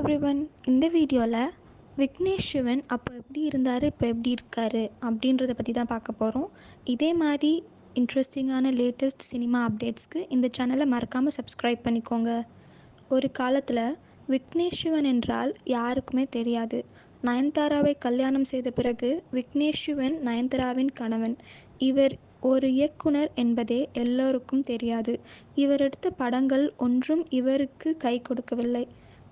Everyone இந்த வீடியோவில் விக்னேஷ் சிவன் அப்போ எப்படி இருந்தார் இப்போ எப்படி இருக்கார் அப்படின்றத பற்றி தான் பார்க்க போகிறோம் இதே மாதிரி இன்ட்ரெஸ்டிங்கான லேட்டஸ்ட் சினிமா அப்டேட்ஸ்க்கு இந்த சேனலை மறக்காமல் சப்ஸ்கிரைப் பண்ணிக்கோங்க. ஒரு காலத்தில் விக்னேஷ் சிவன் என்றால் யாருக்குமே தெரியாது. நயன்தாராவை கல்யாணம் செய்த பிறகு விக்னேஷ் சிவன் நயன்தாராவின் கணவன். இவர் ஒரு இயக்குனர் என்பதே எல்லோருக்கும் தெரியாது. இவர் எடுத்த படங்கள் ஒன்றும் இவருக்கு கை கொடுக்கவில்லை.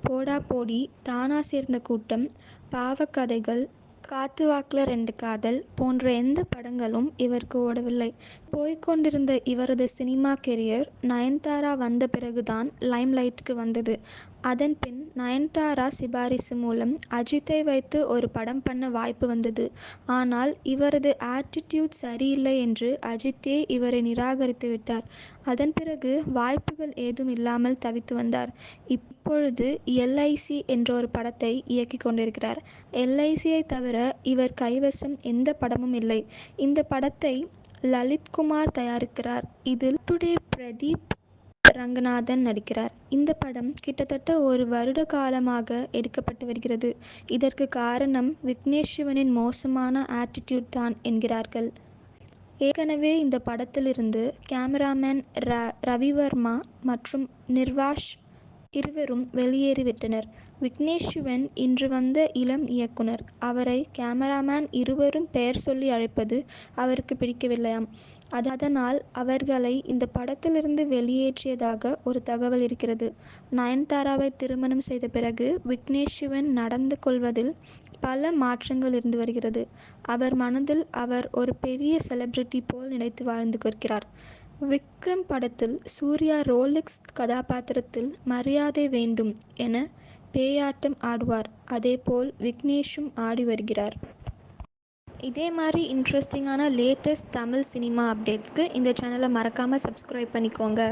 போடா போடி தானா சேர்ந்த கூட்டம் பாவக்கதைகள் காத்து வாக்குல ரெண்டு காதல் போன்ற எந்த படங்களும் இவருக்கு ஓடவில்லை. போய்க்கொண்டிருந்த இவரது சினிமா கெரியர் நயன்தாரா வந்த பிறகுதான் லைம்லைட்டுக்கு வந்தது. அதன்பின் நயன்தாரா சிபாரிசு மூலம் அஜித்தை வைத்து ஒரு படம் பண்ண வாய்ப்பு வந்தது. ஆனால் இவரது ஆட்டிடியூட் சரியில்லை என்று அஜித்தே இவரை நிராகரித்து விட்டார். அதன் பிறகு வாய்ப்புகள் ஏதும் இல்லாமல் தவித்து வந்தார். இப்பொழுது எல்ஐசி என்ற ஒரு படத்தை இயக்கி கொண்டிருக்கிறார். எல்ஐசியை தவிர இவர் கைவசம் எந்த படமும் இல்லை. இந்த படத்தை லலித்குமார் தயாரிக்கிறார். இதில் டுடே பிரதீப் ரங்கநாதன் நடிக்கிறார். இந்த படம் கிட்டத்தட்ட ஒரு வருட காலமாக எடுக்கப்பட்டு வருகிறது. இதற்கு காரணம் விக்னேஷ் சிவனின் மோசமான ஆட்டிடியூட் தான் என்கிறார்கள். ஏற்கனவே இந்த படத்திலிருந்து கேமராமேன் ர ரவிவர்மா மற்றும் நிர்வாஷ் இருவரும் வெளியேறிவிட்டனர். விக்னேஷ் சிவன் இன்று வந்த இளம் இயக்குனர். அவரை கேமராமேன் இருவரும் பெயர் சொல்லி அழைப்பது அவருக்கு பிடிக்கவில்லையாம். அதனால் அவர்களை இந்த படத்திலிருந்து வெளியேற்றியதாக ஒரு தகவல் இருக்கிறது. நயன்தாராவை திருமணம் செய்த பிறகு விக்னேஷ் சிவன் நடந்து கொள்வதில் பல மாற்றங்கள் இருந்து வருகிறது. அவர் மனதில் அவர் ஒரு பெரிய செலிபிரிட்டி போல் நினைத்து வாழ்ந்து கொள்கிறார். விக்ரம் படத்தில் சூர்யா ரோலெக்ஸ் கதாபாத்திரத்தில் மரியாதை வேண்டும் என பேயாட்டம் ஆடுவார். அதேபோல் விக்னேஷும் ஆடி வருகிறார். இதே மாதிரி இன்ட்ரெஸ்டிங்கான லேட்டஸ்ட் தமிழ் சினிமா அப்டேட்ஸ்க்கு இந்த சேனலை மறக்காமல் சப்ஸ்கிரைப் பண்ணிக்கோங்க.